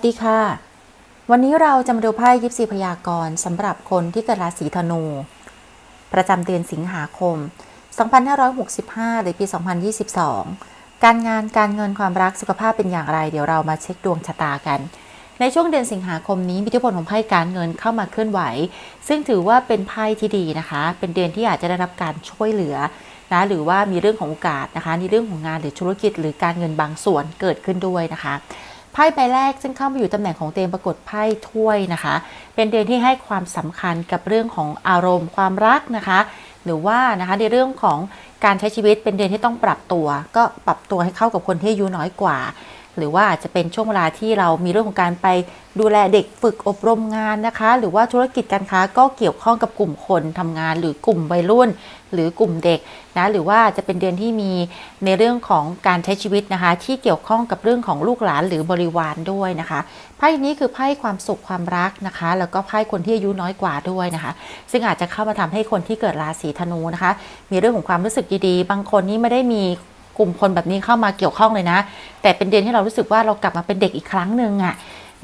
สวัสดีค่ะ วันนี้เราจะมาดูไพ่ยิปซีพยากรณ์สำหรับคนที่เกิดราศีธนู ประจำเดือนสิงหาคม 2565 หรือปี 2022 การงานการเงินความรักสุขภาพเป็นอย่างไร เดี๋ยวเรามาเช็คดวงชะตากัน ในช่วงเดือนสิงหาคมนี้มีอิทธิพลของไพ่การเงินเข้ามาเคลื่อนไหว ซึ่งถือว่าเป็นไพ่ที่ดีนะคะ เป็นเดือนที่อาจจะได้รับการช่วยเหลือนะหรือว่ามีเรื่องของโอกาสนะคะในเรื่องของงานหรือธุรกิจหรือการเงินบางส่วนเกิดขึ้นด้วยนะคะ ไพ่ใบแรกซึ่งเข้ามาอยู่ตำแหน่งของเต็มปรากฏไพ่ถ้วยนะคะ เป็นเดือนที่ให้ความสำคัญกับเรื่องของอารมณ์ความรักนะคะ หรือว่านะคะในเรื่องของการใช้ชีวิตเป็นเดือนที่ต้องปรับตัว ก็ปรับตัวให้เข้ากับคนที่อายุน้อยกว่า หรือว่าอาจจะเป็นช่วงเวลาที่เรามีเรื่องของการไปดูแลเด็กฝึกอบรมงานนะคะ หรือว่าธุรกิจการค้าก็เกี่ยวข้องกับกลุ่มคนทำงาน หรือกลุ่มวัยรุ่น หรือกลุ่มเด็กนะหรือว่าจะเป็นเดือนที่มีในเรื่องของการใช้ชีวิตนะคะ ที่เกี่ยวข้องกับเรื่องของลูกหลานหรือบริวารด้วยนะคะไพ่นี้คือไพ่ความสุขความรักนะคะ แล้วก็ไพ่คนที่อายุน้อยกว่าด้วยนะคะ ซึ่งอาจจะเข้ามาทำให้คนที่เกิดราศีธนูนะคะ มีเรื่องของความรู้สึกดีๆ บางคนนี่ไม่ได้มี กลุ่มคนแบบนี้เข้ามาเกี่ยวข้องเลยนะ แต่เป็นเดือนที่เรารู้สึกว่าเรากลับมาเป็นเด็กอีกครั้งหนึ่งอะ่ะ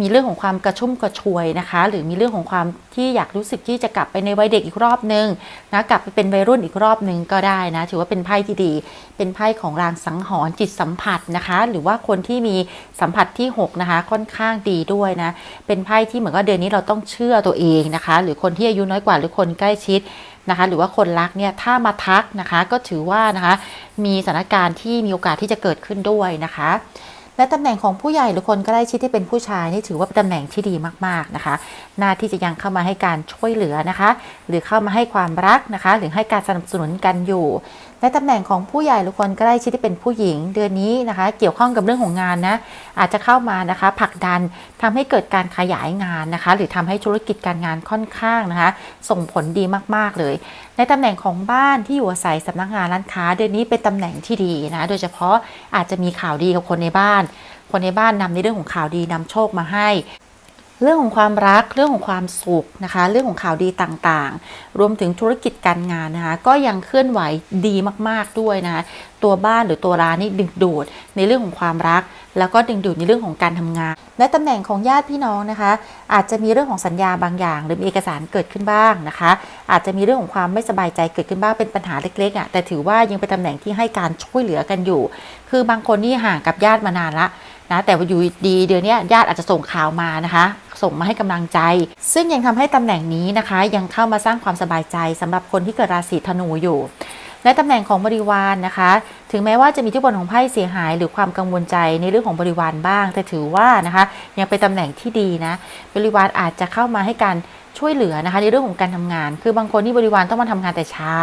มีเรื่องของความกระชุ่มกระชวยนะคะ หรือมีเรื่องของความที่อยากรู้สึกที่จะกลับไปในวัยเด็กอีกรอบนึงนะกลับไปเป็นวัยรุ่นอีกรอบนึงก็ได้นะ ถือว่าเป็นไพ่ที่ดี เป็นไพ่ของรางสังหรณ์จิตสัมผัสนะคะ หรือว่าคนที่มีสัมผัสที่ 6 นะคะ ค่อนข้างดีด้วยนะ เป็นไพ่ที่เหมือนว่าเดือนนี้เราต้องเชื่อตัวเองนะคะ หรือคนที่อายุน้อยกว่าหรือคนใกล้ชิดนะคะหรือว่าคนรักเนี่ยถ้ามาทักนะคะก็ถือว่านะคะมีสถานการณ์ที่มีโอกาสที่จะเกิดขึ้นด้วยนะคะ และตำแหน่งของผู้ใหญ่หรือคนใกล้ชิดที่เป็นผู้ชายนี่ถือว่าเป็นตำแหน่งที่ดีมากๆนะคะ หน้าที่จะยังเข้ามาให้การช่วยเหลือนะคะ หรือเข้ามาให้ความรักนะคะ หรือให้การสนับสนุนกันอยู่ และตำแหน่งของผู้ใหญ่หรือคนใกล้ชิดที่เป็นผู้หญิง เดือนนี้นะคะ เกี่ยวข้องกับเรื่องของงานนะอาจจะเข้ามานะคะผลักดันทำให้เกิดการขยายงานนะคะ หรือทำให้ธุรกิจการงานค่อนข้างนะคะ ส่งผลดีมาก ๆ เลย ในตำแหน่งของบ้านที่อยู่อาศัยสำนักงานร้านค้า เดือนนี้เป็นตำแหน่งที่ดีนะโดยเฉพาะอาจจะมีข่าวดีกับคนในบ้าน คนในบ้านนำในเรื่องของข่าวดีนำโชคมาให้ เรื่องของความรักเรื่องของความสุขนะคะ เรื่องของข่าวดีต่างๆ รวมถึงธุรกิจการงานนะคะ ก็ยังเคลื่อนไหวดีมากๆด้วยนะคะตัวบ้านหรือตัวร้านนี่ดึงดูดในเรื่องของความรัก แล้วก็ดึงดูดในเรื่องของการทำงาน และตำแหน่งของญาติพี่น้องนะคะ อาจจะมีเรื่องของสัญญาบางอย่าง หรือมีเอกสารเกิดขึ้นบ้างนะคะ อาจจะมีเรื่องของความไม่สบายใจเกิดขึ้นบ้างเป็นปัญหาเล็กๆอะแต่ถือว่ายังเป็นตำแหน่งที่ให้การช่วยเหลือกันอยู่ คือบางคนนี่ห่างกับญาติมานานละ นะแต่ว่าอยู่ดีเดือนนี้ญาติอาจจะส่งข่าวมานะคะ ส่งมาให้กำลังใจ ซึ่งยังทำให้ตำแหน่งนี้นะคะ ยังเข้ามาสร้างความสบายใจสำหรับคนที่เกิดราศีธนูอยู่ และตำแหน่งของบริวารนนะคะ ถึงแม้ว่าจะมีที่บนของไพ่เสียหาย หรือความกังวลใจในเรื่องของบริวารบ้าง แต่ถือว่านะคะ ยังเป็นตำแหน่งที่ดีนะ บริวารอาจจะเข้ามาให้การช่วยเหลือนะคะในเรื่องของการทำงาน คือบางคนที่บริวารต้องมาทำงานแต่เช้า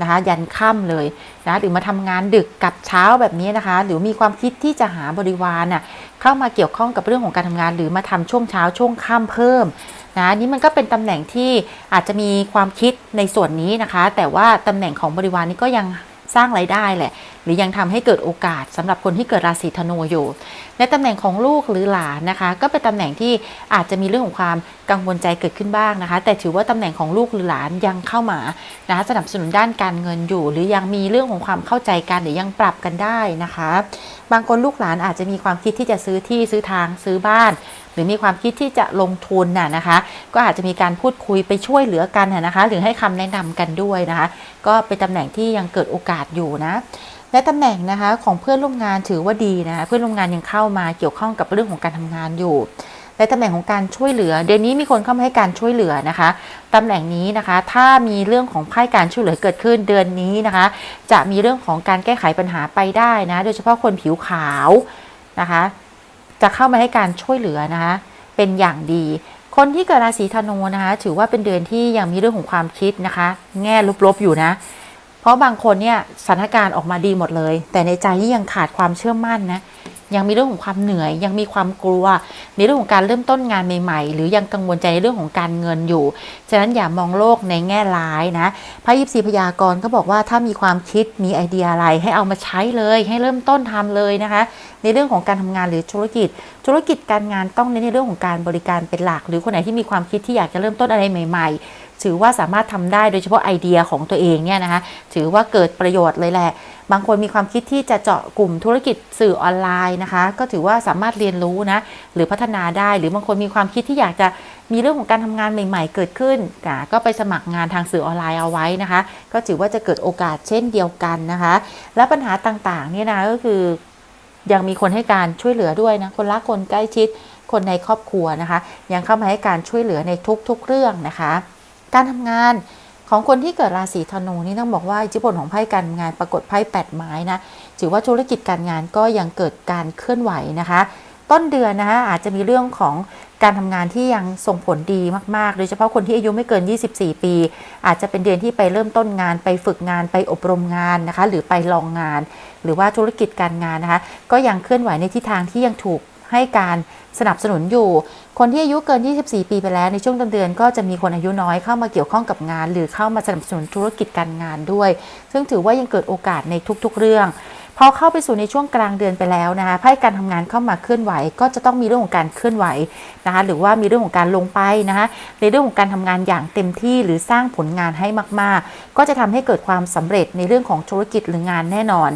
นะคะยันค่ำเลยนะหรือมาทำงานดึกกับเช้าแบบนี้นะคะ หรือมีความคิดที่จะหาบริวารน่ะเข้ามาเกี่ยวข้องกับเรื่องของการทำงาน หรือมาทำช่วงเช้าช่วงค่ำเพิ่ม นะนี่มันก็เป็นตำแหน่งที่อาจจะมีความคิดในส่วนนี้นะคะ แต่ว่าตำแหน่งของบริวารนี้ก็ยังสร้างไรายได้แหละ หรือยังทำให้เกิดโอกาสสำหรับคนที่เกิดราศีธนูอยู่ ในตำแหน่งของลูกหรือหลานนะคะ ก็เป็นตำแหน่งที่อาจจะมีเรื่องของความกังวลใจเกิดขึ้นบ้างนะคะ แต่ถือว่าตำแหน่งของลูกหรือหลานยังเข้ามานะสนับสนุนด้านการเงินอยู่ หรือยังมีเรื่องของความเข้าใจกันหรือยังปรับกันได้นะคะ บางคนลูกหลานอาจจะมีความคิดที่จะซื้อที่ซื้อทางซื้อบ้าน หรือมีความคิดที่จะลงทุนน่ะนะคะ ก็อาจจะมีการพูดคุยไปช่วยเหลือกันนะคะ หรือให้คำแนะนำกันด้วยนะคะ ก็เป็นตำแหน่งที่ยังเกิดโอกาสอยู่นะและตำแหน่งนะคะของเพื่อนร่วมงานถือว่าดีนะคะเพื่อนร่วมงานยังเข้ามาเกี่ยวข้องกับเรื่องของการทำงานอยู่ ในตำแหน่งของการช่วยเหลือ เดือนนี้มีคนเข้ามาให้การช่วยเหลือนะคะตำแหน่งนี้นะคะ ถ้ามีเรื่องของไพ่การช่วยเหลือเกิดขึ้นเดือนนี้นะคะ จะมีเรื่องของการแก้ไขปัญหาไปได้นะ โดยเฉพาะคนผิวขาวนะคะ จะเข้ามาให้การช่วยเหลือนะคะ เป็นอย่างดีคนที่เกิดราศีธนูนะคะ ถือว่าเป็นเดือนที่ยังมีเรื่องของความคิดนะคะ แง่ลบๆอยู่นะ เพราะบางคนเนี่ยสถานการณ์ออกมาดีหมดเลย แต่ในใจที่ยังขาดความเชื่อมั่นนะ ยังมีเรื่องของความเหนื่อย ยังมีความกลัว ในเรื่องของการเริ่มต้นงานใหม่ๆ หรือยังกังวลใจในเรื่องของการเงินอยู่ ฉะนั้นอย่ามองโลกในแง่ร้ายนะพระยิปซีพยากรณ์ก็บอกว่าถ้ามีความคิดมีไอเดียอะไรให้เอามาใช้เลย ให้เริ่มต้นทำเลยนะคะ ในเรื่องของการทำงานหรือธุรกิจ ธุรกิจการงานต้องเน้นในเรื่องของการบริการเป็นหลัก หรือคนไหนที่มีความคิดที่อยากจะเริ่มต้นอะไรใหม่ ๆ ถือว่าสามารถทำได้โดยเฉพาะไอเดียของตัวเองเนี่ยนะคะถือว่าเกิดประโยชน์เลยแหละ บางคนมีความคิดที่จะเจาะกลุ่มธุรกิจสื่อออนไลน์นะคะ ก็ถือว่าสามารถเรียนรู้นะหรือพัฒนาได้หรือบางคนมีความคิดที่อยากจะมีเรื่องของการทำงานใหม่ ๆ เกิดขึ้นก็ไปสมัครงานทางสื่อออนไลน์เอาไว้นะคะ ก็ถือว่าจะเกิดโอกาสเช่นเดียวกันนะคะ และปัญหาต่างๆเนี่ยนะก็คือยังมีคนให้การช่วยเหลือด้วยนะคนรักคนใกล้ชิดคนในครอบครัวนะคะ ยังเข้ามาให้การช่วยเหลือในทุกๆเรื่องนะคะ การทำงานของคนที่เกิดราศีธนูนี่ต้องบอกว่าอิทธิพลของไพ่การงานปรากฏไพ่แปดไม้นะถือว่าธุรกิจการงานก็ยังเกิดการเคลื่อนไหวนะคะ ต้นเดือนนะคะอาจจะมีเรื่องของการทำงานที่ยังส่งผลดีมากๆ โดยเฉพาะคนที่อายุไม่เกิน 24 ปี อาจจะเป็นเดือนที่ไปเริ่มต้นงาน ไปฝึกงานไปอบรมงานนะคะ หรือไปลองงาน หรือว่าธุรกิจการงานนะคะ ก็ยังเคลื่อนไหวในทิศทางที่ยังถูกให้การสนับสนุนอยู่ คนที่อายุเกิน 24 ปีไปแล้วในช่วงต้นเดือนก็จะมีคนอายุน้อยเข้ามาเกี่ยวข้องกับงาน หรือเข้ามาสนับสนุนธุรกิจการงานด้วย ซึ่งถือว่ายังเกิดโอกาสในทุกๆ เรื่องพอเข้าไปสู่ในช่วงกลางเดือนไปแล้วนะคะไพ่การทำงานเข้ามาเคลื่อนไหว ก็จะต้องมีเรื่องของการเคลื่อนไหวนะคะหรือว่ามีเรื่องของการลงไปนะคะในเรื่องของการทำงานอย่างเต็มที่หรือสร้างผลงานให้มาก ๆ ก็จะทำให้เกิดความสำเร็จในเรื่องของธุรกิจหรืองานแน่นอน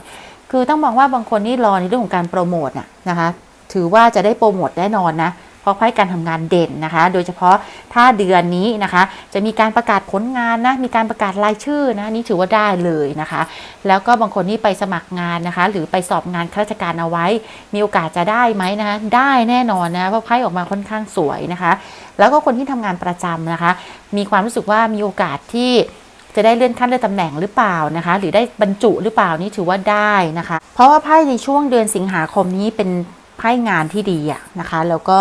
คือต้องมองว่าบางคนนี่รอในเรื่องของการโปรโมทน่ะนะคะถือว่าจะได้โปรโมทแน่นอนนะ เพราะไพ่การทำงานเด่นนะคะ โดยเฉพาะถ้าเดือนนี้นะคะ จะมีการประกาศผลงานนะ มีการประกาศรายชื่อนะนี่ถือว่าได้เลยนะคะ แล้วก็บางคนนี่ไปสมัครงานนะคะ หรือไปสอบงานข้าราชการเอาไว้ มีโอกาสจะได้ไหมนะคะ ได้แน่นอนนะเพราะไพ่ออกมาค่อนข้างสวยนะคะ แล้วก็คนที่ทำงานประจำนะคะ มีความรู้สึกว่ามีโอกาสที่จะได้เลื่อนขั้นเลื่อนตำแหน่งหรือเปล่านะคะ หรือได้บรรจุหรือเปล่านี่ถือว่าได้นะคะ เพราะว่าไพ่ในช่วงเดือนสิงหาคมนี้เป็น ไพ่งานที่ดีอะนะคะ แล้วก็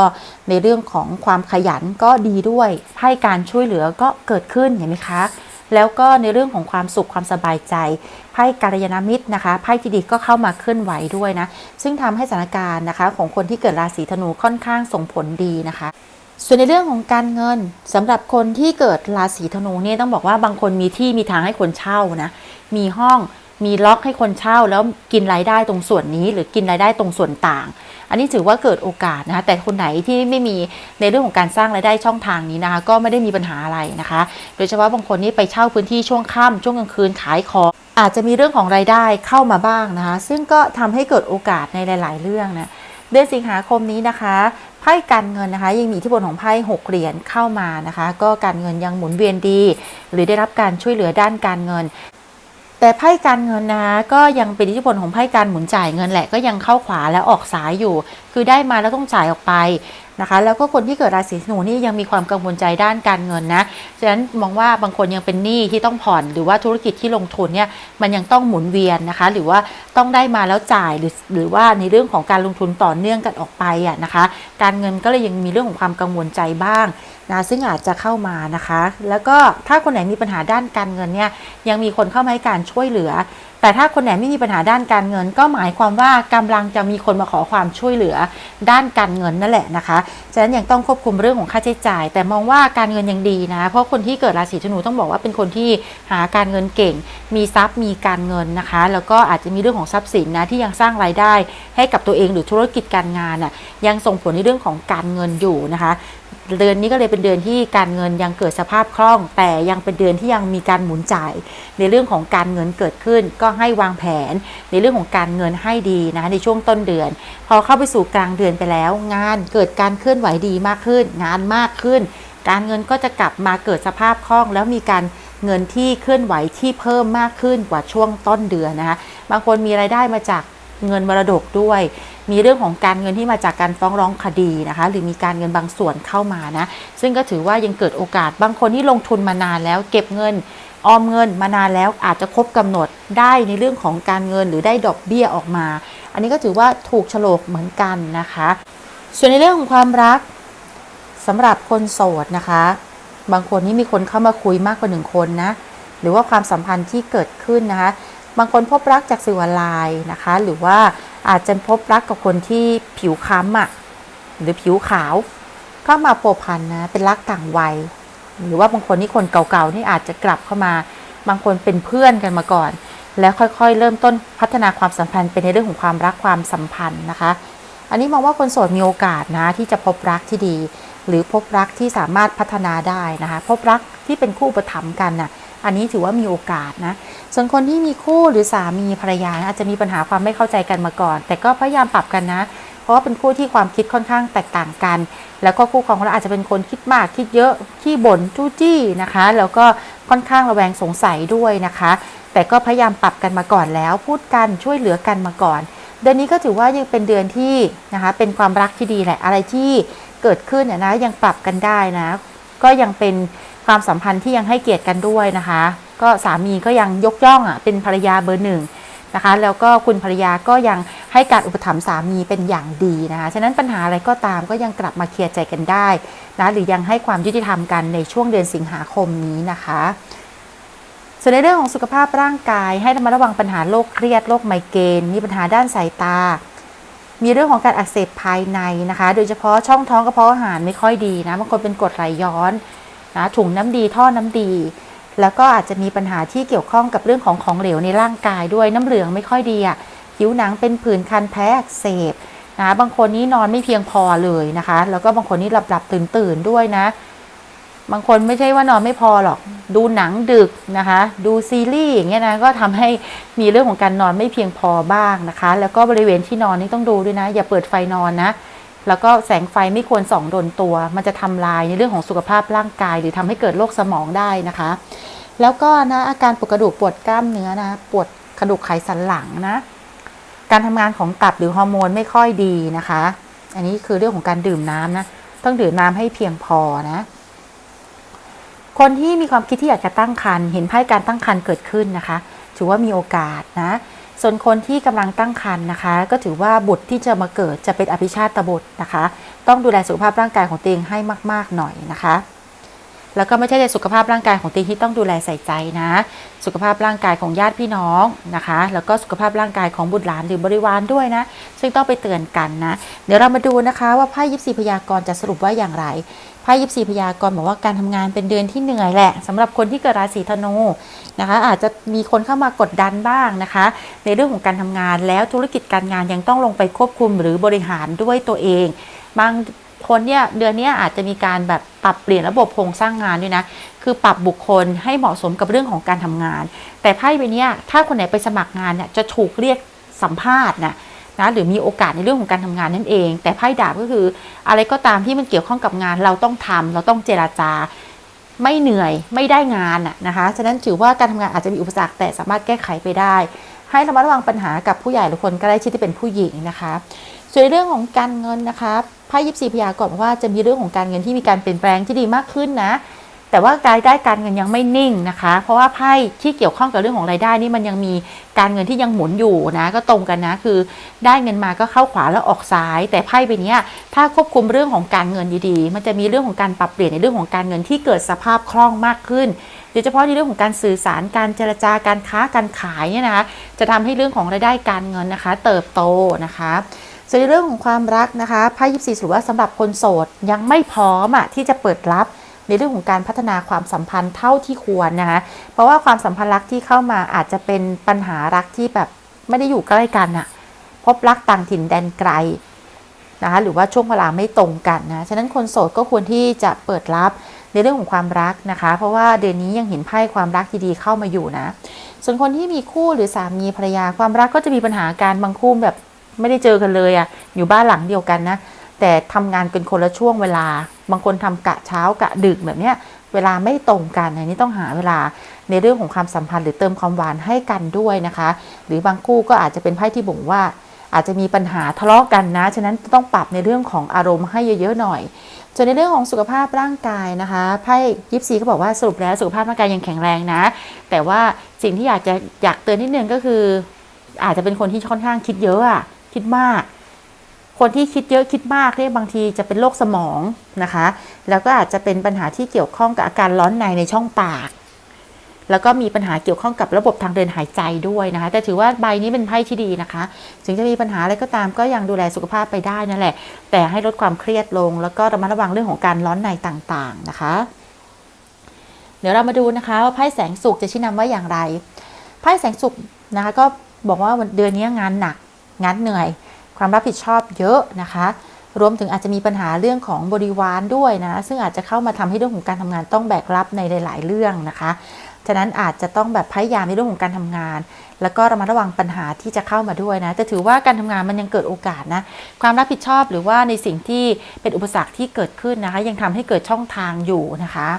ในเรื่องของความขยันก็ดีด้วยไพ่การช่วยเหลือก็เกิดขึ้นเห็นไหมคะแล้วก็ในเรื่องของความสุขความสบายใจไพ่การยานามิตรนะคะไพ่ที่ดีก็เข้ามาเคลื่อนไหวด้วยนะ ซึ่งทำให้สถานการณ์นะคะ ของคนที่เกิดราศีธนูค่อนข้างส่งผลดีนะคะ ส่วนในเรื่องของการเงินสำหรับคนที่เกิดราศีธนูเนี่ยต้องบอกว่าบางคนมีที่มีทางให้คนเช่านะมีห้องมีล็อกให้คนเช่า แล้วกินรายได้ตรงส่วนนี้ หรือกินรายได้ตรงส่วนต่าง อันนี้ถือว่าเกิดโอกาสนะคะแต่คนไหนที่ไม่มีในเรื่องของการสร้างรายได้ช่องทางนี้นะคะ ก็ไม่ได้มีปัญหาอะไรนะคะ โดยเฉพาะบางคนนี่ไปเช่าพื้นที่ช่วงค่ำช่วงกลางคืนขายของอาจจะมีเรื่องของรายได้เข้ามาบ้างนะคะ ซึ่งก็ทำให้เกิดโอกาสในหลาย ๆ เรื่องนะเดือนสิงหาคมนี้นะคะไพ่การเงินนะคะ ยังมีทธิพลของไพ่หกเหรียญเข้ามานะคะ ก็การเงินยังหมุนเวียนดี หรือได้รับการช่วยเหลือด้านการเงิน แต่ไพ่การเงินนะก็ยังเป็นอิทธิพลของไพ่การหมุนจ่ายเงินแหละก็ยังเข้าขวาและออกซ้ายอยู่ คือได้มาแล้วต้องจ่ายออกไป นะคะ แล้วก็คนที่เกิดราศีธนูนี่ยังมีความกังวลใจด้านการเงินนะฉะนั้นมองว่าบางคนยังเป็นหนี้ที่ต้องผ่อนหรือว่าธุรกิจที่ลงทุนเนี่ยมันยังต้องหมุนเวียนนะคะ หรือว่าต้องได้มาแล้วจ่ายหรือหรือว่าในเรื่องของการลงทุนต่อเนื่องกันออกไปอะนะคะ การเงินก็เลยยังมีเรื่องของความกังวลใจบ้างนะซึ่งอาจจะเข้ามานะคะ แล้วก็ถ้าคนไหนมีปัญหาด้านการเงินเนี่ยยังมีคนเข้ามาให้การช่วยเหลือ แต่ถ้าคนไหนไม่มีปัญหาด้านการเงิน ก็หมายความว่ากำลังจะมีคนมาขอความช่วยเหลือด้านการเงินนั่นแหละนะคะ ฉะนั้นยังต้องควบคุมเรื่องของค่าใช้จ่าย แต่มองว่าการเงินยังดีนะ เพราะคนที่เกิดราศีธนูต้องบอกว่าเป็นคนที่หาการเงินเก่ง มีทรัพย์มีการเงินนะคะ แล้วก็อาจจะมีเรื่องของทรัพย์สินนะที่ยังสร้างรายได้ให้กับตัวเองหรือธุรกิจการงานน่ะยังส่งผลในเรื่องของการเงินอยู่นะคะ เดือนนี้ก็เลยเป็นเดือนที่การเงินยังเกิดสภาพคล่อง แต่ยังเป็นเดือนที่ยังมีการหมุนจ่าย ในเรื่องของการเงินเกิดขึ้น ก็ให้วางแผนในเรื่องของการเงินให้ดีนะในช่วงต้นเดือน พอเข้าไปสู่กลางเดือนไปแล้ว งานเกิดการเคลื่อนไหวดีมากขึ้น งานมากขึ้น การเงินก็จะกลับมาเกิดสภาพคล่อง แล้วมีการเงินที่เคลื่อนไหวที่เพิ่มมากขึ้นกว่าช่วงต้นเดือนนะคะบางคนมีรายได้มาจาก เงินมรดกด้วย มีเรื่องของการเงินที่มาจากการฟ้องร้องคดีนะคะ หรือมีการเงินบางส่วนเข้ามานะ ซึ่งก็ถือว่ายังเกิดโอกาสบางคนที่ลงทุนมานานแล้วเก็บเงินออมเงินมานานแล้วอาจจะครบกำหนดได้ในเรื่องของการเงินหรือได้ดอกเบี้ยออกมา อันนี้ก็ถือว่าถูกโฉลกเหมือนกันนะคะ ส่วนในเรื่องของความรักสำหรับคนโสดนะคะ บางคนนี่มีคนเข้ามาคุยมากกว่าหนึ่งคนนะหรือว่าความสัมพันธ์ที่เกิดขึ้นนะคะ บางคนพบรักจากสื่อออนไลน์นะคะ หรือว่าอาจจะพบรักกับคนที่ผิวค้ำอะหรือผิวขาว ก็มาโปพันนะเป็นรักต่างวัย หรือว่าบางคนนี่คนเก่าๆนี่อาจจะกลับเข้ามา บางคนเป็นเพื่อนกันมาก่อน แล้วค่อยๆ เริ่มต้นพัฒนาความสัมพันธ์เป็นในเรื่องของความรักความสัมพันธ์นะคะ อันนี้มองว่าคนโสดมีโอกาสนะที่จะพบรักที่ดี หรือพบรักที่สามารถพัฒนาได้นะคะ พบรักที่เป็นคู่ประถมกันน่ะ อันนี้ถือว่ามีโอกาสนะ ส่วนคนที่มีคู่หรือสามีภรรยาอาจจะมีปัญหาความไม่เข้าใจกันมาก่อน แต่ก็พยายามปรับกันนะ เพราะว่าเป็นคู่ที่ความคิดค่อนข้างแตกต่างกัน แล้วก็คู่ของเราอาจจะเป็นคนคิดมากคิดเยอะขี้บ่นจู้จี้นะคะ แล้วก็ค่อนข้างระแวงสงสัยด้วยนะคะ แต่ก็พยายามปรับกันมาก่อนแล้ว พูดกันช่วยเหลือกันมาก่อน เดือนนี้ก็ถือว่ายังเป็นเดือนที่นะคะเป็นความรักที่ดีแหละอะไรที่เกิดขึ้นเนี่ยนะยังปรับกันได้นะ ก็ยังเป็น ความสัมพันธ์ที่ยังให้เกียรติกันด้วยนะคะ ก็สามีก็ยังยกย่องอะเป็นภรรยาเบอร์หนึ่งนะคะ แล้วก็คุณภรรยาก็ยังให้การอุปถัมภ์สามีเป็นอย่างดีนะคะ ฉะนั้นปัญหาอะไรก็ตามก็ยังกลับมาเคลียร์ใจกันได้นะหรือยังให้ความยุติธรรมกันในช่วงเดือนสิงหาคมนี้นะคะส่วนในเรื่องของสุขภาพร่างกายให้ระมัดระวังปัญหาโรคเครียดโรคไมเกรนมีปัญหาด้านสายตา มีเรื่องของการอักเสบภายในนะคะ โดยเฉพาะช่องท้องกระเพาะอาหารไม่ค่อยดีนะบางคนเป็นกรดไหลย้อน นะถุงน้ำดีท่อน้ำดี แล้วก็อาจจะมีปัญหาที่เกี่ยวข้องกับเรื่องของของเหลวในร่างกายด้วยน้ำเหลืองไม่ค่อยดีอะผิวหนังเป็นผื่นคันแพ้อักเสบนะบางคนนี่นอนไม่เพียงพอเลยนะคะ แล้วก็บางคนนี่หลับหลับตื่นตื่นด้วยนะ บางคนไม่ใช่ว่านอนไม่พอหรอก ดูหนังดึกนะคะ ดูซีรีส์อย่างเงี้ยนะ ก็ทำให้มีเรื่องของการนอนไม่เพียงพอบ้างนะคะ แล้วก็บริเวณที่นอนนี่ต้องดูด้วยนะ อย่าเปิดไฟนอนนะ แล้วก็แสงไฟไม่ควรส่องโดนตัว มันจะทำลายในเรื่องของสุขภาพร่างกาย หรือทำให้เกิดโรคสมองได้นะคะ แล้วก็นะอาการปวดกระดูกปวดกล้ามเนื้อนะปวดกระดูกไขสันหลังนะ การทำงานของตับหรือฮอร์โมนไม่ค่อยดีนะคะ อันนี้คือเรื่องของการดื่มน้ำนะ ต้องดื่มน้ำให้เพียงพอนะ คนที่มีความคิดที่อยากจะตั้งครรภ์เห็นไพ่การตั้งครรภ์เกิดขึ้นนะคะ ถือว่ามีโอกาสนะ ส่วนคนที่กำลังตั้งครรภ์นะคะ ก็ถือว่าบุตรที่จะมาเกิดจะเป็นอภิชาตบุตรนะคะ ต้องดูแลสุขภาพร่างกายของตัวเองให้มาก ๆ หน่อยนะคะ แล้วก็ไม่ใช่แต่สุขภาพร่างกายของตัวเองที่ต้องดูแลใส่ใจนะ สุขภาพร่างกายของญาติพี่น้องนะคะ แล้วก็สุขภาพร่างกายของบุตรหลานหรือบริวารด้วยนะ ซึ่งต้องไปเตือนกันนะ เดี๋ยวเรามาดูนะคะว่าไพ่ยิปซีพยากรณ์จะสรุปว่าอย่างไรไพ่ยิปซีพยากรณ์บอกว่าการทำงานเป็นเดือนที่เหนื่อยแหละสำหรับคนที่เกิดราศีธนูนะคะ อาจจะมีคนเข้ามากดดันบ้างนะคะ ในเรื่องของการทำงานแล้วธุรกิจการงานยังต้องลงไปควบคุมหรือบริหารด้วยตัวเอง บางคนเนี่ยเดือนนี้อาจจะมีการแบบปรับเปลี่ยนระบบโครงสร้างงานด้วยนะ คือปรับบุคคลให้เหมาะสมกับเรื่องของการทำงาน แต่ไพ่ใบนี้ถ้าคนไหนไปสมัครงานเนี่ยจะถูกเรียกสัมภาษณ์น่ะ นะหรือมีโอกาสในเรื่องของการทำงานนั่นเอง แต่ไพ่ดาบก็คือ อะไรก็ตามที่มันเกี่ยวข้องกับงานเราต้องทำเราต้องเจราจาไม่เหนื่อยไม่ได้งานน่ะนะคะฉะนั้นถือว่าการทำงานอาจจะมีอุปสรรคแต่สามารถแก้ไขไปได้ ให้ระมัดระวังปัญหากับผู้ใหญ่หรือคนใกล้ชิดที่เป็นผู้หญิงนะคะส่วนในเรื่องของการเงินนะคะไพ่ยิปซีพยากรณ์บอกว่าจะมีเรื่องของการเงินที่มีการเปลี่ยนแปลงที่ดีมากขึ้นนะ แต่ว่ารายได้การเงินยังไม่นิ่งนะคะ เพราะว่าไพ่ที่เกี่ยวข้องกับเรื่องของรายได้นี่มันยังมีการเงินที่ยังหมุนอยู่นะ ก็ตรงกันนะคือ ได้เงินมาก็เข้าขวาแล้วออกซ้าย แต่ไพ่ใบนี้ถ้าควบคุมเรื่องของการเงินดีๆ มันจะมีเรื่องของการปรับเปลี่ยนในเรื่องของการเงินที่เกิดสภาพคล่องมากขึ้นโดยเฉพาะในเรื่องของการสื่อสารการเจรจาการค้าการขายเนี่ยนะคะจะทำให้เรื่องของรายได้การเงินนะคะ เติบโตนะคะส่วนในเรื่องของความรักนะคะไพ่ยิปซีสรุปว่าสำหรับคนโสดยังไม่พร้อมอะที่จะเปิดรับ ในเรื่องของการพัฒนาความสัมพันธ์เท่าที่ควรนะคะเพราะว่าความสัมพันธ์รักที่เข้ามาอาจจะเป็นปัญหารักที่แบบไม่ได้อยู่ใกล้กันอะพบรักต่างถิ่นแดนไกลนะคะหรือว่าช่วงเวลาไม่ตรงกันนะฉะนั้นคนโสดก็ควรที่จะเปิดรับในเรื่องของความรักนะคะ เพราะว่าเดือนนี้ยังเห็นไพ่ความรักดีๆเข้ามาอยู่นะ ส่วนคนที่มีคู่หรือสามีภรรยาความรักก็จะมีปัญหาการบางคู่แบบไม่ได้เจอกันเลยอะอยู่บ้านหลังเดียวกันนะ แต่ทำงานเป็นคนละช่วงเวลา บางคนทำกะเช้ากะดึกแบบเนี้ยเวลาไม่ตรงกันอันนี้ต้องหาเวลาในเรื่องของความสัมพันธ์หรือเติมความหวานให้กันด้วยนะคะ หรือบางคู่ก็อาจจะเป็นไพ่ที่บ่งว่า อาจจะมีปัญหาทะเลาะกันนะ ฉะนั้นต้องปรับในเรื่องของอารมณ์ให้เยอะๆหน่อย ส่วนในเรื่องของสุขภาพร่างกายนะคะไพ่ยิปซีเขาบอกว่าสรุปแล้วสุขภาพร่างกายยังแข็งแรงนะ แต่ว่าสิ่งที่อยากจะอยากเตือนนิดนึงก็คือ อาจจะเป็นคนที่ค่อนข้างคิดเยอะอะคิดมาก คนที่คิดเยอะคิดมากเนี่ยบางทีจะเป็นโรคสมองนะคะ แล้วก็อาจจะเป็นปัญหาที่เกี่ยวข้องกับอาการร้อนในในช่องปาก แล้วก็มีปัญหาเกี่ยวข้องกับระบบทางเดินหายใจด้วยนะคะ แต่ถือว่าใบนี้เป็นไพ่ที่ดีนะคะ ถึงจะมีปัญหาอะไรก็ตามก็ยังดูแลสุขภาพไปได้นั่นแหละ แต่ให้ลดความเครียดลง แล้วก็ระมัดระวังเรื่องของการร้อนในต่างๆนะคะ เดี๋ยวเรามาดูนะคะว่าไพ่แสงสุขจะชี้นำว่าอย่างไร ไพ่แสงสุขนะคะก็บอกว่าเดือนนี้งานหนักงานเหนื่อย ความรับผิดชอบเยอะนะคะ รวมถึงอาจจะมีปัญหาเรื่องของบริวารด้วยนะ ซึ่งอาจจะเข้ามาทำให้เรื่องของการทำงานต้องแบกรับในหลาย ๆ เรื่องนะคะ ฉะนั้นอาจจะต้องแบบพยายามในเรื่องของการทำงาน แล้วก็ระมัดระวังปัญหาที่จะเข้ามาด้วยนะ แต่ถือว่าการทำงานมันยังเกิดโอกาสนะ ความรับผิดชอบหรือว่าในสิ่งที่เป็นอุปสรรคที่เกิดขึ้นนะคะ ยังทำให้เกิดช่องทางอยู่นะคะ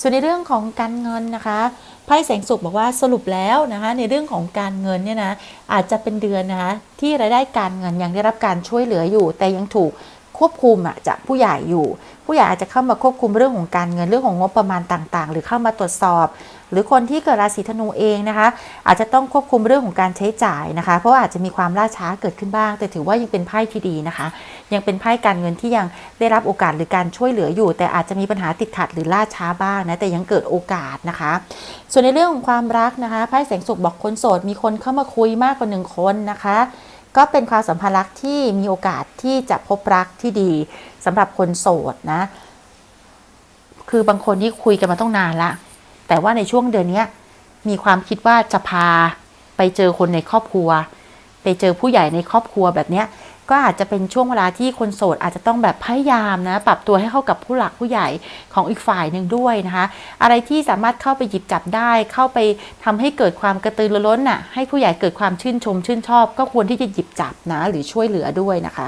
ส่วนในเรื่องของการเงินนะคะ ไพ่แสงสุขบอกว่าสรุปแล้วนะคะในเรื่องของการเงินเนี่ยนะอาจจะเป็นเดือนนะคะที่รายได้การเงินยังได้รับการช่วยเหลืออยู่ แต่ยังถูก ควบคุมอะจากผู้ใหญ่อยู่ ผู้ใหญ่อาจจะเข้ามาควบคุมเรื่องของการเงินเรื่องของงบประมาณต่างๆ หรือเข้ามาตรวจสอบ หรือคนที่เกิดราศีธนูเองนะคะ อาจจะต้องควบคุมเรื่องของการใช้จ่ายนะคะ เพราะอาจจะมีความล่าช้าเกิดขึ้นบ้าง แต่ถือว่ายังเป็นไพ่ที่ดีนะคะ ยังเป็นไพ่การเงินที่ยังได้รับโอกาสหรือการช่วยเหลืออยู่ แต่อาจจะมีปัญหาติดขัดหรือล่าช้าบ้างนะแต่ยังเกิดโอกาสนะคะ ส่วนในเรื่องของความรักนะคะไพ่แสงสุขบอกคนโสดมีคนเข้ามาคุยมากกว่าหนึ่งคนนะคะ ก็เป็นความสัมพันธ์รักที่มีโอกาสที่จะพบรักที่ดีสำหรับคนโสดนะ คือบางคนที่คุยกันมาต้องนานละ แต่ว่าในช่วงเดือนนี้มีความคิดว่าจะพาไปเจอคนในครอบครัว ไปเจอผู้ใหญ่ในครอบครัวแบบเนี้ย ก็อาจจะเป็นช่วงเวลาที่คนโสดอาจจะต้องแบบพยายามนะ ปรับตัวให้เข้ากับผู้หลักผู้ใหญ่ของอีกฝ่ายหนึ่งด้วยนะคะ อะไรที่สามารถเข้าไปหยิบจับได้ เข้าไปทำให้เกิดความกระตือรือร้นน่ะ ให้ผู้ใหญ่เกิดความชื่นชม ชื่นชอบ ก็ควรที่จะหยิบจับนะ หรือช่วยเหลือด้วยนะคะ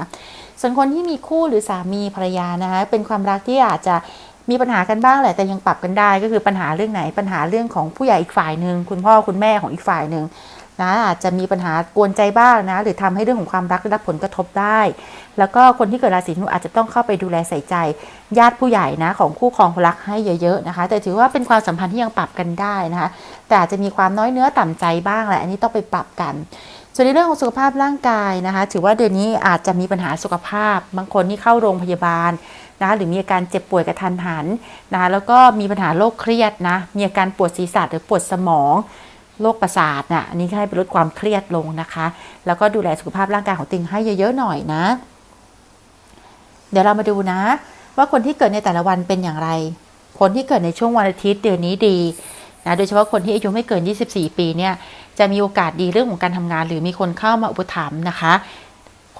ส่วนคนที่มีคู่หรือสามีภรรยานะคะ เป็นความรักที่อาจจะมีปัญหากันบ้างแหละแต่ยังปรับกันได้ ก็คือปัญหาเรื่องไหนปัญหาเรื่องของผู้ใหญ่อีกฝ่ายหนึ่งคุณพ่อคุณแม่ของอีกฝ่ายหนึ่ง นะอาจจะมีปัญหากวนใจบ้างนะหรือทำให้เรื่องของความรักได้รับผลกระทบได้ แล้วก็คนที่เกิดราศีธนูอาจจะต้องเข้าไปดูแลใส่ใจ ญาติผู้ใหญ่นะของคู่ครองรักให้เยอะๆนะคะ แต่ถือว่าเป็นความสัมพันธ์ที่ยังปรับกันได้นะคะ แต่อาจจะมีความน้อยเนื้อต่ำใจบ้างแหละอันนี้ต้องไปปรับกันส่วนในเรื่องของสุขภาพร่างกายนะคะ ถือว่าเดือนนี้อาจจะมีปัญหาสุขภาพ บางคนที่เข้าโรงพยาบาลนะหรือมีอาการเจ็บป่วยกระทันหันนะแล้วก็มีปัญหาโรคเครียดนะมีอาการปวดศีรษะหรือปวดสมอง โรคประสาทน่ะอันนี้ให้ไปลดความเครียดลงนะคะ แล้วก็ดูแลสุขภาพร่างกายของติงให้เยอะๆหน่อยนะ เดี๋ยวเรามาดูนะ ว่าคนที่เกิดในแต่ละวันเป็นอย่างไร คนที่เกิดในช่วงวันอาทิตย์เดือนนี้ดีนะโดยเฉพาะคนที่อายุไม่เกิน 24 ปีเนี่ยจะมีโอกาสดีเรื่องของการทำงาน หรือมีคนเข้ามาอุปถัมภ์นะคะ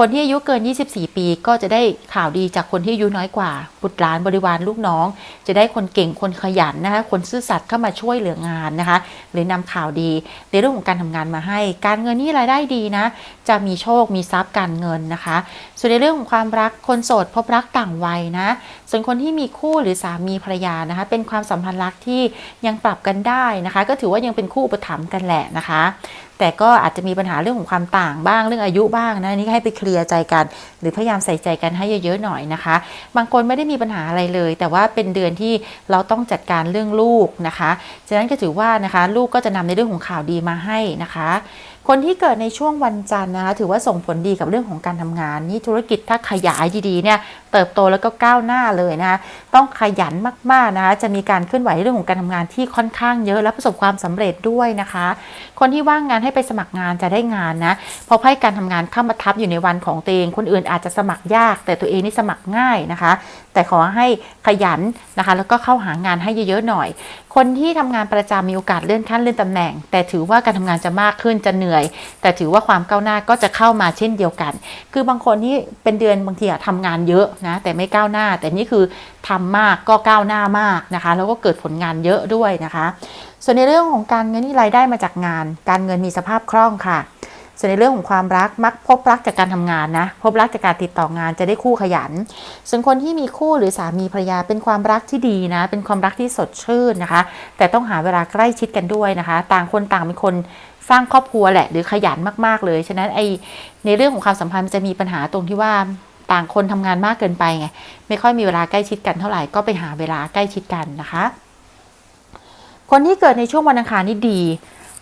คนที่อายุเกิน 24 ปี ก็จะได้ข่าวดีจากคนที่อายุน้อยกว่า บุตรหลานบริวารลูกน้อง จะได้คนเก่งคนขยันนะคะคนซื่อสัตย์เข้ามาช่วยเหลืองานนะคะ หรือนำข่าวดีในเรื่องของการทำงานมาให้ การเงินนี่รายได้ดีนะ จะมีโชคมีทรัพย์การเงินนะคะ ส่วนในเรื่องของความรักคนโสดพบรักต่างวัยนะ ส่วนคนที่มีคู่หรือสามีภรรยานะคะ เป็นความสัมพันธ์รักที่ยังปรับกันได้นะคะ ก็ถือว่ายังเป็นคู่อุปถัมภ์กันแหละนะคะ แต่ก็อาจจะมีปัญหาเรื่องของความต่างบ้างเรื่องอายุบ้างนะอันนี่ให้ไปเคลียร์ใจกัน หรือพยายามใส่ใจกันให้เยอะๆหน่อยนะคะ บางคนไม่ได้มีปัญหาอะไรเลย แต่ว่าเป็นเดือนที่เราต้องจัดการเรื่องลูกนะคะฉะนั้นก็ถือว่านะคะลูกก็จะนำในเรื่องของข่าวดีมาให้นะคะคนที่เกิดในช่วงวันจันทร์นะคะถือว่าส่งผลดีกับเรื่องของการทำงานนี่ธุรกิจถ้าขยายดีๆเนี่ย เติบโตแล้วก็ก้าวหน้าเลยนะคะต้องขยันมากๆนะคะจะมีการเคลื่อนไหวในเรื่องของการทำงานที่ค่อนข้างเยอะและประสบความสำเร็จด้วยนะคะ คนที่ว่างงานให้ไปสมัครงานจะได้งานนะเพราะไพ่การทำงานเข้ามาทับอยู่ในวันของตัวเองคนอื่นอาจจะสมัครยาก แต่ตัวเองนี่สมัครง่ายนะคะ แต่ขอให้ขยันนะคะ แล้วก็เข้าหางานให้เยอะๆหน่อย คนที่ทำงานประจำมีโอกาสเลื่อนขั้นเลื่อนตำแหน่ง แต่ถือว่าการทำงานจะมากขึ้นจะเหนื่อย แต่ถือว่าความก้าวหน้าก็จะเข้ามาเช่นเดียวกัน คือบางคนที่เป็นเดือนบางทีอะทำงานเยอะนะแต่ไม่ก้าวหน้า แต่นี่คือทำมากก็ก้าวหน้ามากนะคะ แล้วก็เกิดผลงานเยอะด้วยนะคะ ส่วนในเรื่องของการเงินนี่รายได้มาจากงาน การเงินมีสภาพคล่องค่ะ ส่วนในเรื่องของความรักมักพบรักจากการทำงานนะพบรักจากการติดต่องานจะได้คู่ขยัน ส่วนคนที่มีคู่หรือสามีภรรยาเป็นความรักที่ดีนะ เป็นความรักที่สดชื่นนะคะ แต่ต้องหาเวลาใกล้ชิดกันด้วยนะคะ ต่างคนต่างเป็นคนสร้างครอบครัวแหละหรือขยันมาก ๆ เลย ฉะนั้นไอในเรื่องของความสัมพันธ์จะมีปัญหาตรงที่ว่า ต่างคนทำงานมากเกินไปไงไม่ค่อยมีเวลาใกล้ชิดกันเท่าไหร่ก็ไปหาเวลาใกล้ชิดกันนะคะ คนที่เกิดในช่วงวันอังคารนี่ดี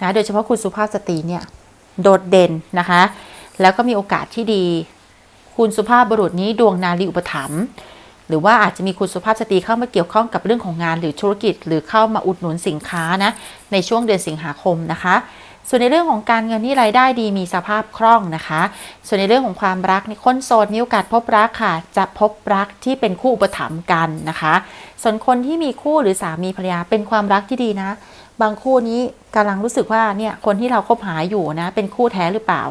นะโดยเฉพาะคุณสุภาพสตรีเนี่ยโดดเด่นนะคะ แล้วก็มีโอกาสที่ดี คุณสุภาพบุรุษนี้ดวงนารีอุปถัมภ์หรือว่าอาจจะมีคุณสุภาพสตรีเข้ามาเกี่ยวข้องกับเรื่องของงานหรือธุรกิจ หรือเข้ามาอุดหนุนสินค้านะในช่วงเดือนสิงหาคมนะคะ ส่วนในเรื่องของการเงินนี่รายได้ดีมีสภาพคล่องนะคะ ส่วนในเรื่องของความรักในคนโสดมีโอกาสพบรักค่ะ จะพบรักที่เป็นคู่อุปถัมภ์กันนะคะ ส่วนคนที่มีคู่หรือสามีภรรยาเป็นความรักที่ดีนะ บางคู่นี้กำลังรู้สึกว่าเนี่ยคนที่เราคบหาอยู่นะเป็นคู่แท้หรือเปล่า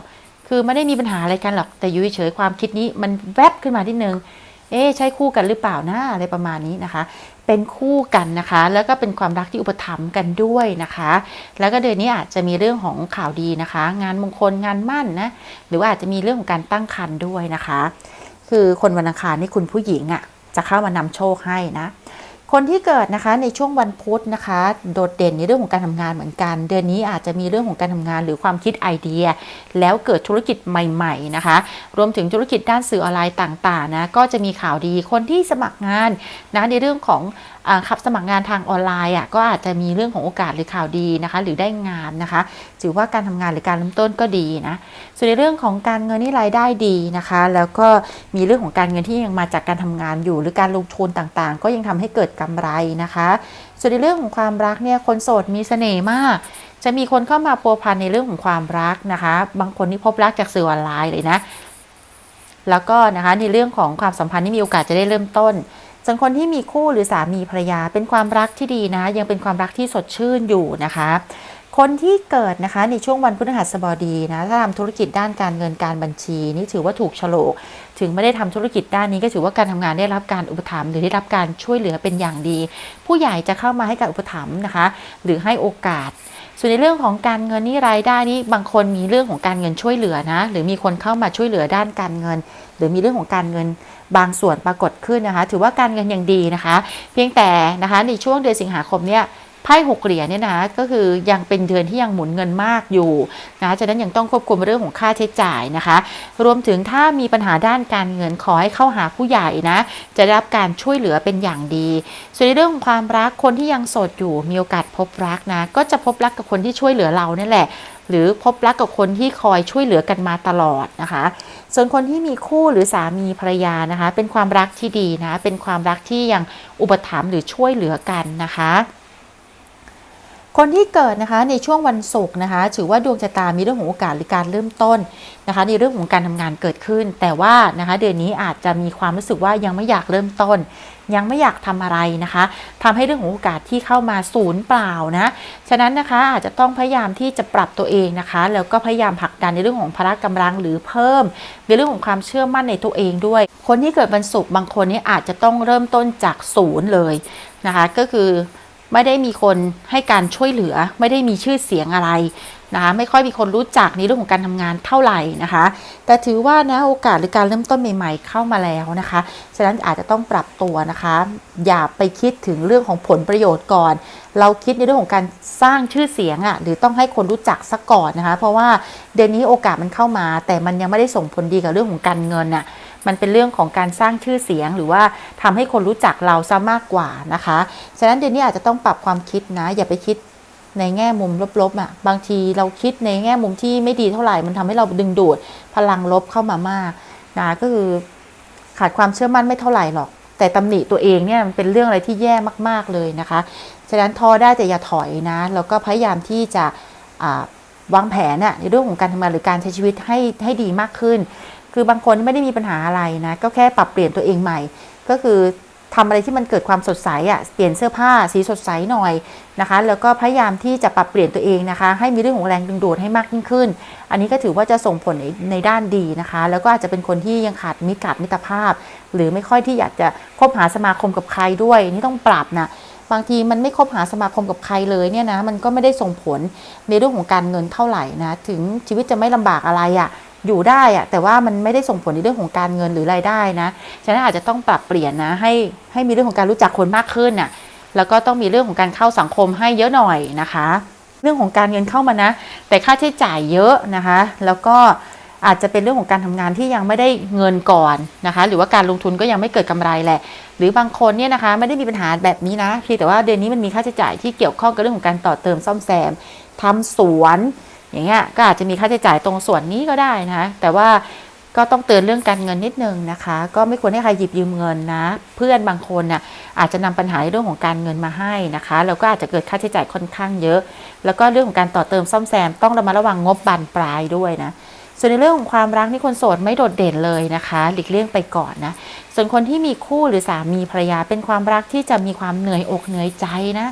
คือไม่ได้มีปัญหาอะไรกันหรอกแต่อยู่เฉยความคิดนี้มันแวบขึ้นมาทีนึง เอ๊ใช่คู่กันหรือเปล่านะอะไรประมาณนี้นะคะ เป็นคู่กันนะคะ แล้วก็เป็นความรักที่อุปถัมภ์กันด้วยนะคะ แล้วก็เดือนนี้อาจจะมีเรื่องของข่าวดีนะคะ งานมงคลงานมั่นนะหรือว่าอาจจะมีเรื่องของการตั้งครรภ์ด้วยนะคะ คือคนวันอังคารนี่คุณผู้หญิงอะ่ะจะเข้ามานำโชคให้นะ คนที่เกิดนะคะในช่วงวันพุธนะคะ โดดเด่นในเรื่องของการทำงานเหมือนกัน เดือนนี้อาจจะมีเรื่องของการทำงานหรือความคิดไอเดีย แล้วเกิดธุรกิจใหม่ๆนะคะ รวมถึงธุรกิจด้านสื่อออนไลน์ต่างๆนะก็จะมีข่าวดีคนที่สมัครงานนะในเรื่องของ ขับสมัครงานทางออนไลน์อะก็อาจจะมีเรื่องของโอกาสหรือข่าวดีนะคะ หรือได้งานนะคะถือว่าการทำงานหรือการเริ่มต้นก็ดีนะส่วนในเรื่องของการเงินนี่รายได้ดีนะคะ แล้วก็มีเรื่องของการเงินที่ยังมาจากการทำงานอยู่ หรือการลงทุนต่างๆ ก็ยังทำให้เกิดกำไรนะคะ ส่วนในเรื่องของความรักเนี่ยคนโสดมีเสน่ห์มากจะมีคนเข้ามาปัวพันในเรื่องของความรักนะคะ บางคนที่พบรักจากสื่อออนไลน์เลยนะ แล้วก็นะคะในเรื่องของความสัมพันธ์ที่มีโอกาสจะได้เริ่มต้น ส่วนคนที่มีคู่หรือสามีภรรยาเป็นความรักที่ดีนะ ยังเป็นความรักที่สดชื่นอยู่นะคะ คนที่เกิดนะคะในช่วงวันพฤหัสบดีนะถ้าทำธุรกิจด้านการเงินการบัญชี นี่ถือว่าถูกโฉลก ถึงไม่ได้ทำธุรกิจด้านนี้ก็ถือว่าการทำงานได้รับการอุปถัมภ์หรือได้รับการช่วยเหลือเป็นอย่างดี ผู้ใหญ่จะเข้ามาให้การอุปถัมภ์นะคะ หรือให้โอกาส ส่วนในเรื่องของการเงินนี่รายได้นี่บางคนมีเรื่องของการเงินช่วยเหลือนะ หรือมีคนเข้ามาช่วยเหลือด้านการเงิน หรือมีเรื่องของการเงินบางส่วนปรากฏขึ้นนะคะ ถือว่าการเงินยังดีนะคะ เพียงแต่นะคะในช่วงเดือนสิงหาคมเนี่ย ไพ่หกเหรียญเนี่ยนะก็คือยังเป็นเดือนที่ยังหมุนเงินมากอยู่นะฉะนั้นยังต้องควบคุมเรื่องของค่าใช้จ่ายนะคะ รวมถึงถ้ามีปัญหาด้านการเงินขอให้เข้าหาผู้ใหญ่นะ จะได้รับการช่วยเหลือเป็นอย่างดี ส่วนในเรื่องของความรักคนที่ยังโสดอยู่มีโอกาสพบรักนะ ก็จะพบรักกับคนที่ช่วยเหลือเรานี่แหละหรือพบรักกับคนที่คอยช่วยเหลือกันมาตลอดนะคะ ส่วนคนที่มีคู่หรือสามีภรรยานะคะ เป็นความรักที่ดีนะ เป็นความรักที่ยังอุปถัมภ์หรือช่วยเหลือกันนะคะ คนที่เกิดนะคะในช่วงวันศุกร์นะคะ ถือว่าดวงชะตามีเรื่องของโอกาสหรือการเริ่มต้นนะคะ ในเรื่องของการทำงานเกิดขึ้น แต่ว่านะคะเดือนนี้อาจจะมีความรู้สึกว่ายังไม่อยากเริ่มต้น ยังไม่อยากทำอะไรนะคะทำให้เรื่องของโอกาสที่เข้ามาศูนย์เปล่านะฉะนั้นนะคะอาจจะต้องพยายามที่จะปรับตัวเองนะคะ แล้วก็พยายามผลักดันในเรื่องของพละกำลังหรือเพิ่ม ในเรื่องของความเชื่อมั่นในตัวเองด้วย คนที่เกิดวันศุกร์บางคนนี่อาจจะต้องเริ่มต้นจากศูนย์เลยนะคะ ก็คือ ไม่ได้มีคนให้การช่วยเหลือ ไม่ได้มีชื่อเสียงอะไรนะคะไม่ค่อยมีคนรู้จักในเรื่องของการทำงานเท่าไหร่นะคะ แต่ถือว่านะโอกาสหรือการเริ่มต้นใหม่ ๆ เข้ามาแล้วนะคะฉะนั้นอาจจะต้องปรับตัวนะคะ อย่าไปคิดถึงเรื่องของผลประโยชน์ก่อน เราคิดในเรื่องของการสร้างชื่อเสียงอะ่ะหรือต้องให้คนรู้จักซะก่อนนะคะ เพราะว่าเดือนนี้โอกาสมันเข้ามา แต่มันยังไม่ได้ส่งผลดีกับเรื่องของการเงินน่ะ มันเป็นเรื่องของการสร้างชื่อเสียงหรือว่าทำให้คนรู้จักเราซะมากกว่านะคะ ฉะนั้นเดือนนี้อาจจะต้องปรับความคิดนะ อย่าไปคิดในแง่มุมลบๆอะบางทีเราคิดในแง่มุมที่ไม่ดีเท่าไหร่มันทำให้เราดึงดูดพลังลบเข้ามามากนะก็คือขาดความเชื่อมั่นไม่เท่าไหร่หรอก แต่ตำหนิตัวเองเนี่ยมันเป็นเรื่องอะไรที่แย่มาก ๆเลยนะคะ ฉะนั้นท้อได้แต่อย่าถอยนะแล้วก็พยายามที่จะวางแผนในเรื่องของการทำงานหรือการใช้ชีวิตให้ให้ดีมากขึ้น คือบางคนไม่ได้มีปัญหาอะไรนะ ก็แค่ปรับเปลี่ยนตัวเองใหม่ ก็คือทำอะไรที่มันเกิดความสดใสอะ่ะ เปลี่ยนเสื้อผ้าสีสดใสหน่อยนะคะ แล้วก็พยายามที่จะปรับเปลี่ยนตัวเองนะคะ ให้มีเรื่องของแรงดึงดูดให้มากยิ่งขึ้น อันนี้ก็ถือว่าจะส่งผลในในด้านดีนะคะ แล้วก็อาจจะเป็นคนที่ยังขาดมิตรขาดมิตรภาพ หรือไม่ค่อยที่อยากจะคบหาสมาคมกับใครด้วย นี่ต้องปรับนะบางทีมันไม่คบหาสมาคมกับใครเลยเนี่ยนะ มันก็ไม่ได้ส่งผลในเรื่องของการเงินเท่าไหร่นะ ถึงชีวิตจะไม่ลำบากอะไรอะ่ะ อยู่ได้อะแต่ว่ามันไม่ได้ส่งผลในเรื่องของการเงินหรือรายได้นะฉะนั้นอาจจะต้องปรับเปลี่ยนนะให้ให้มีเรื่องของการรู้จักคนมากขึ้นน่ะแล้วก็ต้องมีเรื่องของการเข้าสังคมให้เยอะหน่อยนะคะ เรื่องของการเงินเข้ามานะ แต่ค่าใช้จ่ายเยอะนะคะ แล้วก็อาจจะเป็นเรื่องของการทำงานที่ยังไม่ได้เงินก่อนนะคะ หรือว่าการลงทุนก็ยังไม่เกิดกำไรแหละ หรือบางคนเนี่ยนะคะไม่ได้มีปัญหาแบบนี้นะเพียงแต่ว่าเดือนนี้มันมีค่าใช้จ่ายที่เกี่ยวข้องกับเรื่องของการต่อเติมซ่อมแซมทำสวน อย่างเงี้ยก็อาจจะมีค่าใช้จ่ายตรงส่วนนี้ก็ได้นะ แต่ว่าก็ต้องเตือนเรื่องการเงินนิดนึงนะคะ ก็ไม่ควรให้ใครหยิบยืมเงินนะ เพื่อนบางคนน่ะอาจจะนำปัญหาในเรื่องของการเงินมาให้นะคะแล้วก็อาจจะเกิดค่าใช้จ่ายค่อนข้างเยอะ แล้วก็เรื่องของการต่อเติมซ่อมแซมต้องระมัดระวังงบบานปลายด้วยนะส่วนในเรื่องของความรักนี่คนโสดไม่โดดเด่นเลยนะคะหลีกเลี่ยงไปก่อนนะส่วนคนที่มีคู่หรือสามีภรรยาเป็นความรักที่จะมีความเหนื่อยอกเหนื่อยใจนะ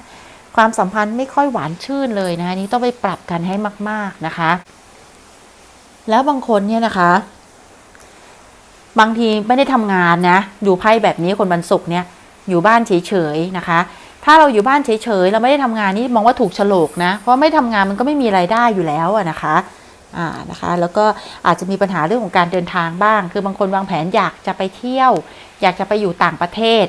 ความสัมพันธ์ไม่ค่อยหวานชื่นเลยนะอันนี้ต้องไปปรับกันให้มาก ๆนะคะ แล้วบางคนเนี่ยนะคะ บางทีไม่ได้ทำงานนะดูไพ่แบบนี้คนวันศุกร์เนี่ยอยู่บ้านเฉยๆนะคะ ถ้าเราอยู่บ้านเฉยๆเราไม่ได้ทำงานนี่มองว่าถูกฉลกนะ เพราะไม่ทำงานมันก็ไม่มีไรายได้อยู่แล้วนะคะอ่านะคะ แล้วก็อาจจะมีปัญหาเรื่องของการเดินทางบ้าง คือบางคนวางแผนอยากจะไปเที่ยว อยากจะไปอยู่ต่างประเทศ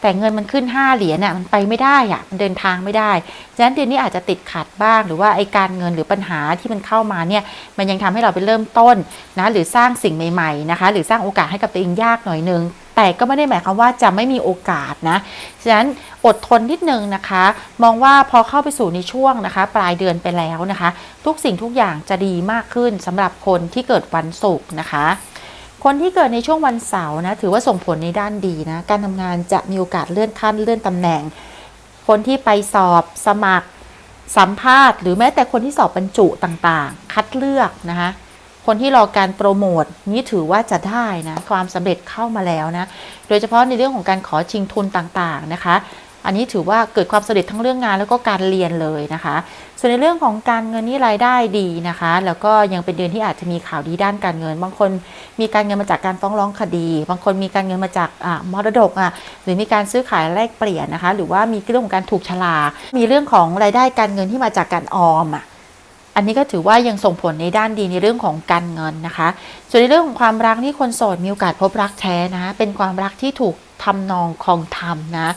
แต่เงินมันขึ้น 5 เหรียญน่ะมันไปไม่ได้อะมันเดินทางไม่ได้ฉะนั้นเดือนนี้อาจจะติดขัดบ้าง หรือว่าไอการเงินหรือปัญหาที่มันเข้ามาเนี่ยมันยังทำให้เราไปเริ่มต้นนะหรือสร้างสิ่งใหม่ๆนะคะ หรือสร้างโอกาสให้กับตัวเองยากหน่อยนึงแต่ก็ไม่ได้หมายความว่าจะไม่มีโอกาสนะ ฉะนั้นอดทนนิดนึงนะคะ มองว่าพอเข้าไปสู่ในช่วงนะคะ ปลายเดือนไปแล้วนะคะ ทุกสิ่งทุกอย่างจะดีมากขึ้นสำหรับคนที่เกิดวันศุกร์นะคะ คนที่เกิดในช่วงวันเสาร์นะถือว่าส่งผลในด้านดีนะการทำงานจะมีโอกาสเลื่อนขั้นเลื่อนตำแหน่ง คนที่ไปสอบสมัครสัมภาษณ์ หรือแม้แต่คนที่สอบบรรจุต่างๆ คัดเลือกนะคะคนที่รอการโปรโมทนี่ถือว่าจะได้นะความสำเร็จเข้ามาแล้วนะโดยเฉพาะในเรื่องของการขอชิงทุนต่างๆนะคะ อันนี้ถือว่าเกิดความสำเร็จทั้งเรื่องงานแล้วก็การเรียนเลยนะคะ ส่วนในเรื่องของการเงินนี่รายได้ดีนะคะ แล้วก็ยังเป็นเดือนที่อาจจะมีข่าวดีด้านการเงิน บางคนมีการเงินมาจากการฟ้องร้องคดี บางคนมีการเงินมาจากอ่ามรดกอะหรือมีการซื้อขายแลกเปลี่ยนนะคะ หรือว่ามีเรื่องของการถูกชลา มีเรื่องของรายได้การเงินที่มาจากการออมอะอันนี้ก็ถือว่ายังส่งผลในด้านดีในเรื่องของการเงินนะคะ ส่วนในเรื่องของความรักนี่คนโสดมีโอกาสพบรักแท้นะ เป็นความรักที่ถูกทำนองคองธรรมนะ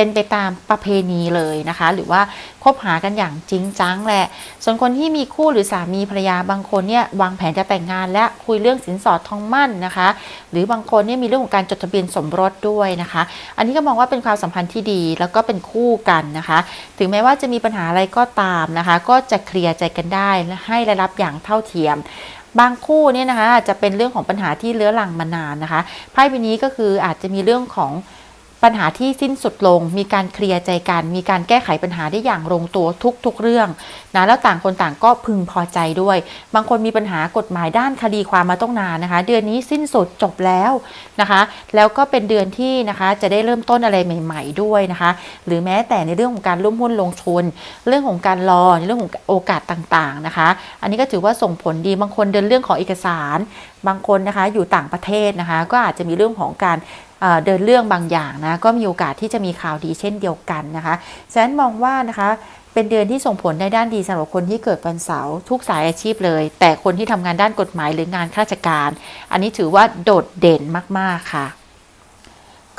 เป็นไปตามประเพณีเลยนะคะ หรือว่าคบหากันอย่างจริงจังแหละ ส่วนคนที่มีคู่หรือสามีภรรยาบางคนเนี่ยวางแผนจะแต่งงานและคุยเรื่องสินสอดทองมั่นนะคะ หรือบางคนเนี่ยมีเรื่องของการจดทะเบียนสมรสด้วยนะคะ อันนี้ก็มองว่าเป็นความสัมพันธ์ที่ดีแล้วก็เป็นคู่กันนะคะ ถึงแม้ว่าจะมีปัญหาอะไรก็ตามนะคะ ก็จะเคลียร์ใจกันได้และให้รายรับอย่างเท่าเทียมบางคู่เนี่ยนะคะอาจจะเป็นเรื่องของปัญหาที่เลื้อรังมานานนะคะไพ่ใบนี้ก็คืออาจจะมีเรื่องของ ปัญหาที่สิ้นสุดลง มีการเคลียร์ใจกัน มีการแก้ไขปัญหาได้อย่างลงตัวทุกๆเรื่องนะแล้วต่างคนต่างก็พึงพอใจด้วย บางคนมีปัญหากฎหมายด้านคดีความมาต้องนานนะคะ เดือนนี้สิ้นสุดจบแล้วนะคะ แล้วก็เป็นเดือนที่นะคะจะได้เริ่มต้นอะไรใหม่ ๆ ด้วยนะคะ หรือแม้แต่ในเรื่องของการร่วมหุ้นลงทุน เรื่องของการรอในเรื่องของโอกาสต่างๆนะคะ อันนี้ก็ถือว่าส่งผลดีบางคนเดินเรื่องของเอกสาร บางคนนะคะอยู่ต่างประเทศนะคะ ก็อาจจะมีเรื่องของการ เดินเรื่องบางอย่างนะก็มีโอกาสที่จะมีข่าวดีเช่นเดียวกันนะคะฉะนั้นมองว่านะคะเป็นเดือนที่ส่งผลในด้านดีสำหรับคนที่เกิดวันเสาร์ทุกสายอาชีพเลย แต่คนที่ทำงานด้านกฎหมายหรืองานข้าราชการ อันนี้ถือว่าโดดเด่นมากๆค่ะ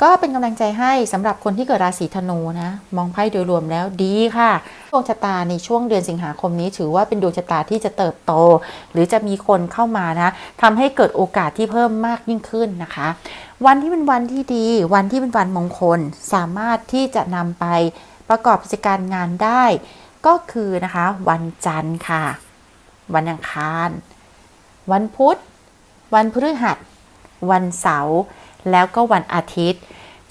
ก็เป็นกำลังใจให้สำหรับคนที่เกิดราศีธนูนะ มองไพ่โดยรวมแล้วดีค่ะดวงชะตาในช่วงเดือนสิงหาคมนี้ ถือว่าเป็นดวงชะตาที่จะเติบโต หรือจะมีคนเข้ามานะทำให้เกิดโอกาสที่เพิ่มมากยิ่งขึ้นนะคะ วันที่เป็นวันที่ดี วันที่เป็นวันมงคลสามารถที่จะนำไปประกอบกิจการงานได้ ก็คือนะคะ วันจันทร์ค่ะ วันอังคาร วันพุธ วันพฤหัส วันเสาร์ แล้วก็วันอาทิตย์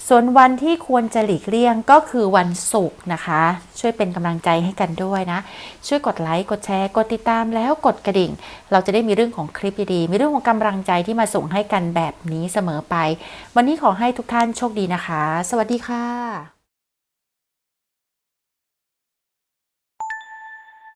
ส่วนวันที่ควรจะหลีกเลี่ยงก็คือวันศุกร์นะคะ ช่วยเป็นกำลังใจให้กันด้วยนะ ช่วยกดไลค์กดแชร์ กดติดตามแล้วกดกระดิ่ง เราจะได้มีเรื่องของคลิปดีๆมีเรื่องของกำลังใจที่มาส่งให้กันแบบนี้เสมอไป วันนี้ขอให้ทุกท่านโชคดีนะคะ สวัสดีค่ะ